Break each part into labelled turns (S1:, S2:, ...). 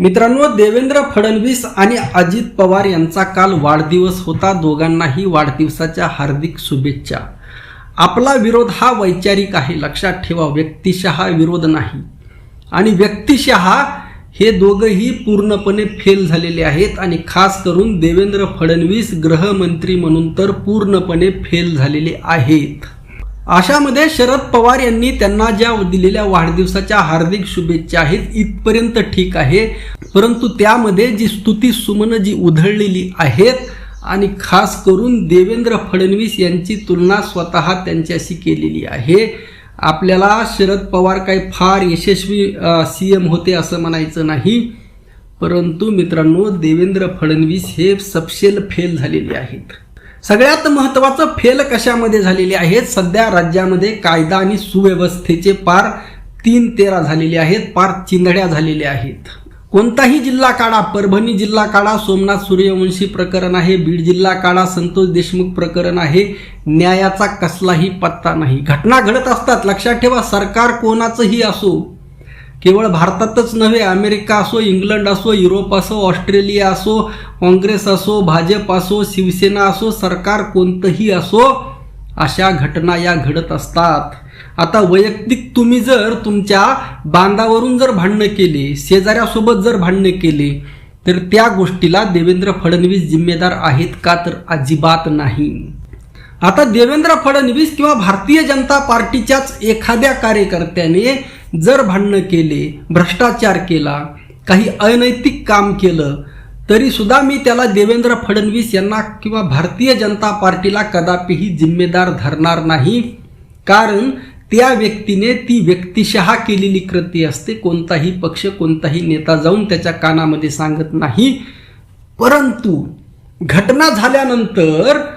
S1: मित्रांनो देवेंद्र फडणवीस आणि अजित पवार यांचा काल वाढदिवस होता. दोघांनाही वाढदिवसाच्या हार्दिक शुभेच्छा. आपला विरोध हा वैचारिक आहे. लक्षात ठेवा व्यक्तिशहा विरोध नाही. आणि व्यक्तिशहा हे दोघंही पूर्णपणे फेल झालेले आहेत. आणि खास करून देवेंद्र फडणवीस गृहमंत्री म्हणून तर पूर्णपणे फेल झालेले आहेत. अशामध्ये शरद पवार यांनी त्यांना ज्या दिलेल्या वाढदिवसाच्या हार्दिक शुभेच्छा आहेत इथपर्यंत ठीक आहे. परंतु त्यामध्ये जी स्तुती सुमन जी उधळलेली आहेत आणि खास करून देवेंद्र फडणवीस यांची तुलना स्वतः त्यांच्याशी केलेली आहे. आपल्याला शरद पवार काही फार यशस्वी सी एम होते असं म्हणायचं नाही. परंतु मित्रांनो देवेंद्र फडणवीस हे सपशेल फेल झालेले आहेत. सगळ्यात महत्त्वाचं फेल कशामध्ये झालेले आहेत? सध्या राज्यामध्ये कायदा आणि सुव्यवस्थेचे पार तीन तेरा झालेले आहेत पार चिंधड्या झालेल्या आहेत. कोणताही जिल्हा काढा परभणी जिल्हा काढा सोमनाथ सूर्यवंशी प्रकरण आहे बीड जिल्हा काढा संतोष देशमुख प्रकरण आहे न्यायाचा कसलाही पत्ता नाही. घटना घडत असतात लक्षात ठेवा सरकार कोणाचंही असो केवळ भारतातच नव्हे अमेरिका असो इंग्लंड असो युरोप असो ऑस्ट्रेलिया असो काँग्रेस असो भाजप असो शिवसेना असो सरकार कोणतंही असो अशा घटना या घडत असतात. आता वैयक्तिक तुम्ही जर तुमच्या बांधावरून जर भांडणं केले शेजाऱ्यासोबत जर भांडणं केले तर त्या गोष्टीला देवेंद्र फडणवीस जिम्मेदार आहेत का तर अजिबात नाही. आता देवेंद्र फडणवीस किंवा भारतीय जनता पार्टीच्याच एखाद्या कार्यकर्त्याने जर भांडणं केले भ्रष्टाचार केला काही अनैतिक काम केलं तरी सुद्धा मी त्याला देवेंद्र फडणवीस यांना किंवा भारतीय जनता पार्टीला कदापिही जिम्मेदार धरणार नाही. कारण त्या व्यक्तीने ती व्यक्तिशहा केलेली कृती असते. कोणताही पक्ष कोणताही नेता जाऊन त्याच्या कानामध्ये सांगत नाही. परंतु घटना झाल्यानंतर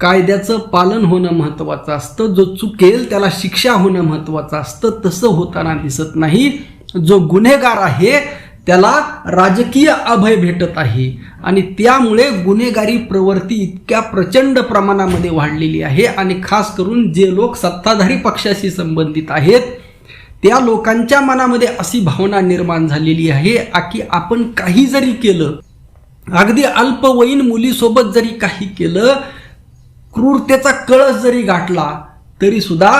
S1: कायद्याचं पालन होणं महत्त्वाचं असतं. जो चुकेल त्याला शिक्षा होणं महत्त्वाचं असतं. तसं होताना दिसत नाही. जो गुन्हेगार आहे त्याला राजकीय अभय भेटत आहे. आणि त्यामुळे गुन्हेगारी प्रवृत्ती इतक्या प्रचंड प्रमाणामध्ये वाढलेली आहे. आणि खास करून जे लोक सत्ताधारी पक्षाशी संबंधित आहेत त्या लोकांच्या मनामध्ये अशी भावना निर्माण झालेली आहे की आपण काही जरी केलं अगदी अल्पवयीन मुलीसोबत जरी काही केलं क्रूरतेचा कळस जरी गाठला तरी सुद्धा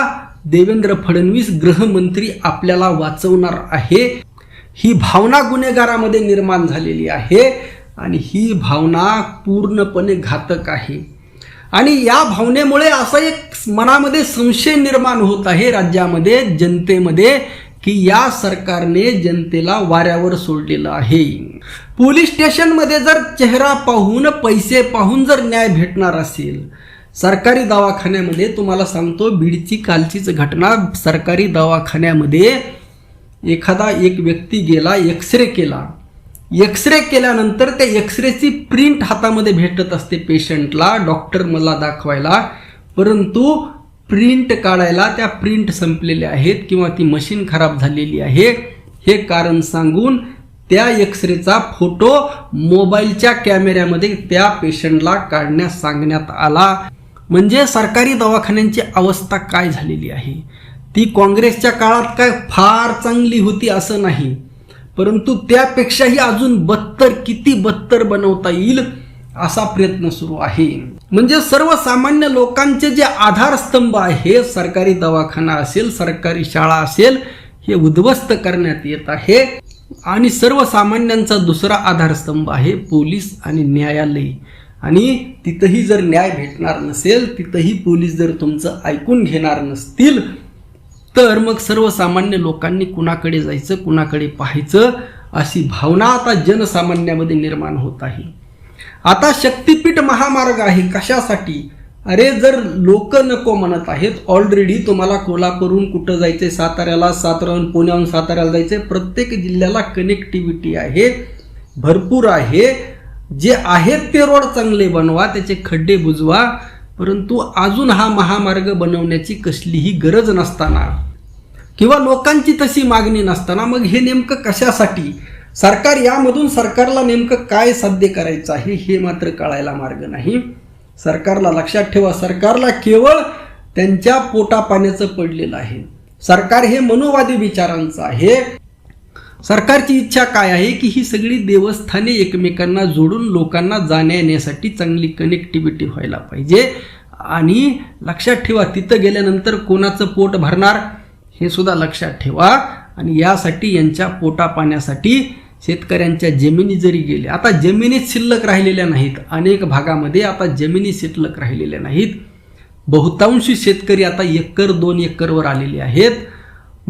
S1: देवेंद्र फडणवीस गृहमंत्री आपल्याला वाचवणार आहे. ही भावना गुन्हेगारामध्ये निर्माण झालेली आहे आणि ही भावना पूर्णपणे घातक आहे. आणि या भावनेमुळे असा एक मनामध्ये संशय निर्माण होत आहे राज्यामध्ये जनतेमध्ये की या सरकारने जनतेला वाऱ्यावर सोडलेलं आहे. पोलीस स्टेशनमध्ये जर चेहरा पाहून पैसे पाहून जर न्याय भेटणार असेल सरकारी दवाखान्यामध्ये तुम्हाला सांगतो बीडची कालचीच घटना. सरकारी दवाखान्यामध्ये एखादा एक व्यक्ती गेला एक्सरे केला. एक्सरे केल्यानंतर त्या एक्सरेची प्रिंट हातामध्ये भेटत असते पेशंटला डॉक्टर मला दाखवायला. परंतु प्रिंट काढायला त्या प्रिंट संपलेल्या आहेत किंवा ती मशीन खराब झालेली आहे. हे कारण सांगून त्या एक्सरेचा फोटो मोबाईलच्या कॅमेऱ्यामध्ये त्या पेशंटला काढण्यास सांगण्यात आला. म्हणजे सरकारी दवाखान्यांची अवस्था काय झालेली आहे? ती काँग्रेसच्या काळात काय फार चांगली होती असं नाही. परंतु त्यापेक्षाही अजून बत्तर किती बत्तर बनवता येईल असा प्रयत्न सुरू आहे. म्हणजे सर्वसामान्य लोकांचे जे आधारस्तंभ आहे सरकारी दवाखाना असेल सरकारी शाळा असेल हे उद्ध्वस्त करण्यात येत आहे. आणि सर्वसामान्यांचा दुसरा आधारस्तंभ आहे पोलीस आणि न्यायालय. आणि तिथंही जर न्याय भेटणार नसेल तिथंही पोलीस जर तुमचं ऐकून घेणार नसतील तर मग सर्वसामान्य लोकांनी कुणाकडे जायचं कुणाकडे पाहायचं अशी भावना आता जनसामान्यामध्ये निर्माण होत आहे. आता शक्तीपीठ महामार्ग आहे कशासाठी? अरे जर लोक नको म्हणत आहेत ऑलरेडी तुम्हाला कोल्हापूरहून कुठं जायचंय साताऱ्याला साताऱ्याहून पुण्याहून साताऱ्याला जायचंय प्रत्येक जिल्ह्याला कनेक्टिव्हिटी आहे भरपूर आहे जे आहेत ते रोड चांगले बनवा त्याचे खड्डे बुजवा परंतु अजून हा महामार्ग बनवण्याची कसलीही गरज नसताना. किंवा लोकांची तशी मागणी नसताना मग हे नेमकं कशासाठी? सरकार यामधून सरकारला नेमकं काय साध्य करायचं आहे हे मात्र कळायला मार्ग नाही. सरकारला लक्षात ठेवा सरकारला केवळ त्यांच्या पोटापाण्याचं पडलेलं आहे. सरकार हे मनोवादी विचारांचं आहे. सरकारची इच्छा काय आहे की ही सगळी देवस्थाने एकमेकांना जोडून लोकांना जाण्या येण्यासाठी चांगली कनेक्टिव्हिटी व्हायला पाहिजे? आणि लक्षात ठेवा तिथं गेल्यानंतर कोणाचं पोट भरणार? हे सुद्धा लक्षात ठेवा. आणि यासाठी यांच्या पोटा पाण्यासाठी शेतकऱ्यांच्या जमिनी जरी गेल्या आता जमिनीत शिल्लक राहिलेल्या नाहीत. अनेक भागामध्ये आता जमिनी शिल्लक राहिलेल्या नाहीत. बहुतांशी शेतकरी आता एकर दोन एकरवर आलेले आहेत.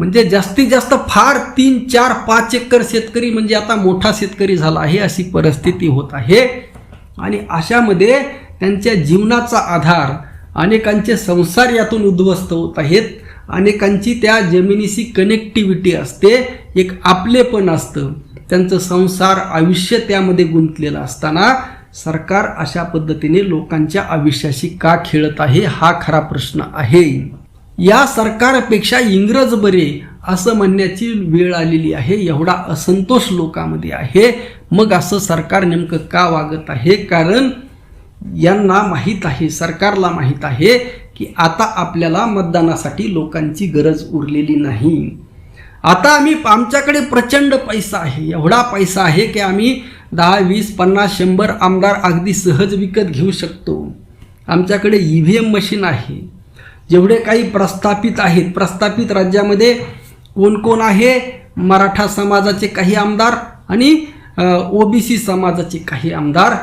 S1: म्हणजे जास्तीत जास्त फार तीन चार पाच एकर शेतकरी म्हणजे आता मोठा शेतकरी झाला. आहे अशी परिस्थिती होत आहे. आणि अशामध्ये त्यांच्या जीवनाचा आधार अनेकांचे संसार यातून उद्ध्वस्त होत आहेत. अनेकांची त्या जमिनीशी कनेक्टिव्हिटी असते. एक आपलेपण असतं. त्यांचं संसार आयुष्य त्यामध्ये गुंतलेलं असताना सरकार अशा पद्धतीने लोकांच्या आयुष्याशी का खेळत आहे? हा खरा प्रश्न आहे. या सरकारपेक्षा इंग्रज बरे असं म्हणण्याची वेळ आलेली आहे. एवढा असंतोष लोकांमध्ये आहे. मग असं सरकार नेमकं का वागत आहे? कारण यांना माहीत आहे सरकारला माहीत आहे की आता आपल्याला मतदानासाठी लोकांची गरज उरलेली नाही. आता आम्ही आमच्याकडे प्रचंड पैसा आहे. एवढा पैसा आहे की आम्ही दहा वीस पन्नास शंभर आमदार अगदी सहज विकत घेऊ शकतो. आमच्याकडे ई व्ही एम मशीन आहे. जेवढे काही प्रस्थापित आहेत प्रस्थापित राज्यामध्ये कोण कोण आहे? मराठा समाजाचे काही आमदार आणि ओबीसी समाजाचे काही आमदार.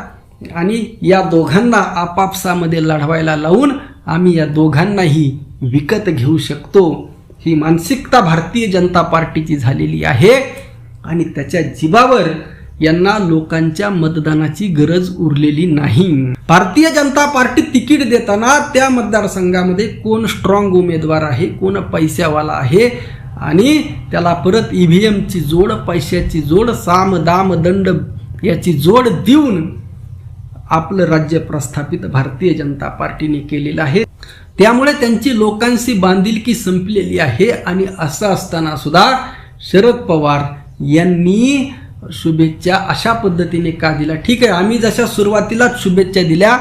S1: आणि या दोघांना आपापसामध्ये लढवायला लावून आम्ही या दोघांनाही विकत घेऊ शकतो. ही मानसिकता भारतीय जनता पार्टीची झालेली आहे. आणि त्याच्या जीवावर यांना लोकांच्या मतदानाची गरज उरलेली नाही. भारतीय जनता पार्टी तिकीट देताना त्या मतदारसंघामध्ये कोण स्ट्रॉंग उमेदवार आहे कोण पैशावाला आहे आणि त्याला परत ई व्ही जोड पैशाची जोड साम दाम दंड याची जोड देऊन आपलं राज्य प्रस्थापित भारतीय जनता पार्टीने केलेलं आहे. त्यामुळे त्यांची लोकांशी बांधिलकी संपलेली आहे आणि असं असताना सुद्धा शरद पवार यांनी शुभेच्छा अशा पद्धतीने का दिल्या? ठीक आहे आम्ही जशा सुरुवातीलाच शुभेच्छा दिल्या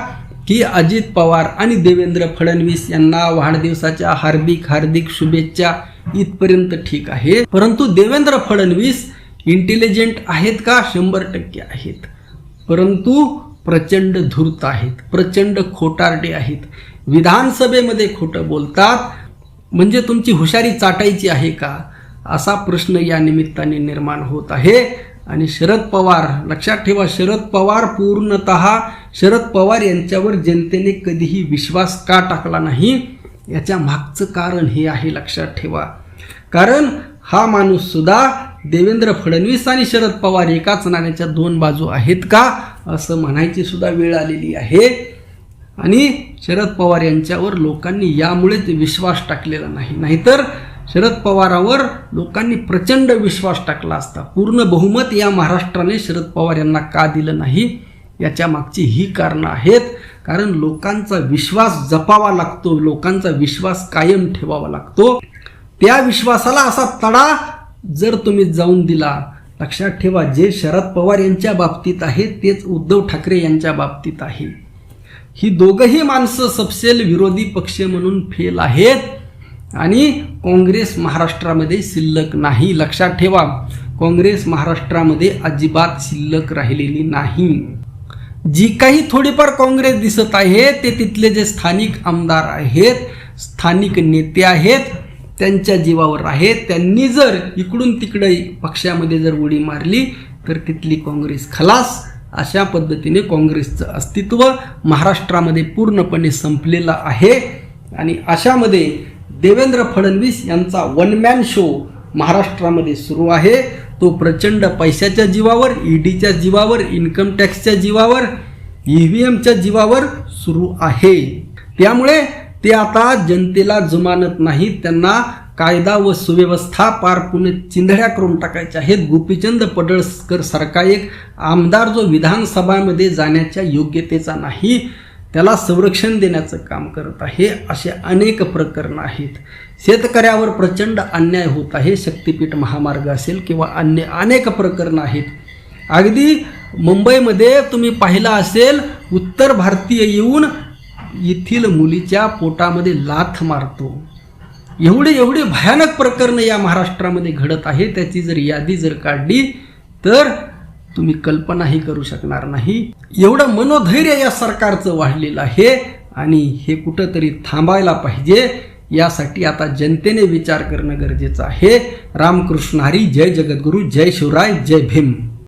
S1: की अजित पवार आणि देवेंद्र फडणवीस यांना वाढदिवसाच्या हार्दिक हार्दिक शुभेच्छा इथपर्यंत ठीक आहे. परंतु देवेंद्र फडणवीस इंटेलिजंट आहेत का? शंभर टक्के आहेत. परंतु प्रचंड धूर्त आहेत प्रचंड खोटारडे आहेत. विधानसभेमध्ये खोटं बोलतात म्हणजे तुमची हुशारी चाटायची आहे का? असा प्रश्न या निमित्ताने निर्माण होत आहे. आणि शरद पवार लक्षात ठेवा शरद पवार पूर्णत शरद पवार यांच्यावर जनतेने कधीही विश्वास का टाकला नाही? याच्या मागचं कारण हे आहे लक्षात ठेवा. कारण हा माणूस सुद्धा देवेंद्र फडणवीस आणि शरद पवार एकाच नाण्याच्या दोन बाजू आहेत का? असं म्हणायची सुद्धा वेळ आलेली आहे. आणि शरद पवार यांच्यावर लोकांनी यामुळेच विश्वास टाकलेला नाही. नाहीतर शरद पवारावर लोकांनी प्रचंड विश्वास टाकला असता. पूर्ण बहुमत या महाराष्ट्राने शरद पवार यांना का दिलं नाही? याच्या मागची ही कारणं आहेत. कारण लोकांचा विश्वास जपावा लागतो लोकांचा विश्वास कायम ठेवावा लागतो. त्या विश्वासाला असा तडा जर तुम्ही जाऊन दिला लक्षात ठेवा जे शरद पवार यांच्या बाबतीत आहे तेच उद्धव ठाकरे यांच्या बाबतीत आहे. ही दोघंही माणसं सपसेल विरोधी पक्ष म्हणून फेल आहेत. आणि काँग्रेस महाराष्ट्रामध्ये शिल्लक नाही. लक्षात ठेवा काँग्रेस महाराष्ट्रामध्ये अजिबात शिल्लक राहिलेली नाही. जी काही थोडीफार काँग्रेस दिसत आहे ते तिथले जे स्थानिक आमदार आहेत स्थानिक नेते आहेत त्यांच्या जीवावर आहे त्यांनी जर इकडून तिकडे पक्षामध्ये जर उडी मारली तर तिथली काँग्रेस खलास. अशा पद्धतीने काँग्रेसचं अस्तित्व महाराष्ट्रामध्ये पूर्णपणे संपलेलं आहे. आणि अशामध्ये देवेंद्र फडणवीस यांचा वन मॅन शो महाराष्ट्रामध्ये सुरू आहे. तो प्रचंड पैशाच्या जीवावर ईडीच्या जीवावर इन्कम टॅक्सच्या जीवावर ई व्ही एमच्या जीवावर सुरू आहे. त्यामुळे ते आता जनतेला जुमानत नाहीत. त्यांना कायदा व सुव्यवस्था पार पुणे चिंधड्या करून टाकायच्या आहेत. गोपीचंद पडळकर सारखा एक आमदार जो विधानसभामध्ये जाण्याच्या योग्यतेचा नाही त्याला संरक्षण देण्याचं काम करत आहे. असे अनेक प्रकरणं आहेत. शेतकऱ्यावर प्रचंड अन्याय होत आहे. शक्तीपीठ महामार्ग असेल किंवा अन्य अनेक प्रकरणं आहेत. अगदी मुंबईमध्ये तुम्ही पाहिलं असेल उत्तर भारतीय येऊन येथील मुलीच्या पोटामध्ये लाथ मारतो. एवढे एवढे भयानक प्रकरणं या महाराष्ट्रामध्ये घडत आहे. त्याची जर यादी जर काढली तर तुम्ही कल्पनाही करू शकणार नाही. एवढं मनोधैर्य या सरकारचं वाढलेलं आहे आणि हे कुठंतरी थांबायला पाहिजे. यासाठी आता जनतेने विचार करणं गरजेचं आहे. रामकृष्ण हरी जय जगद्गुरू जय शिवराय जय भीम.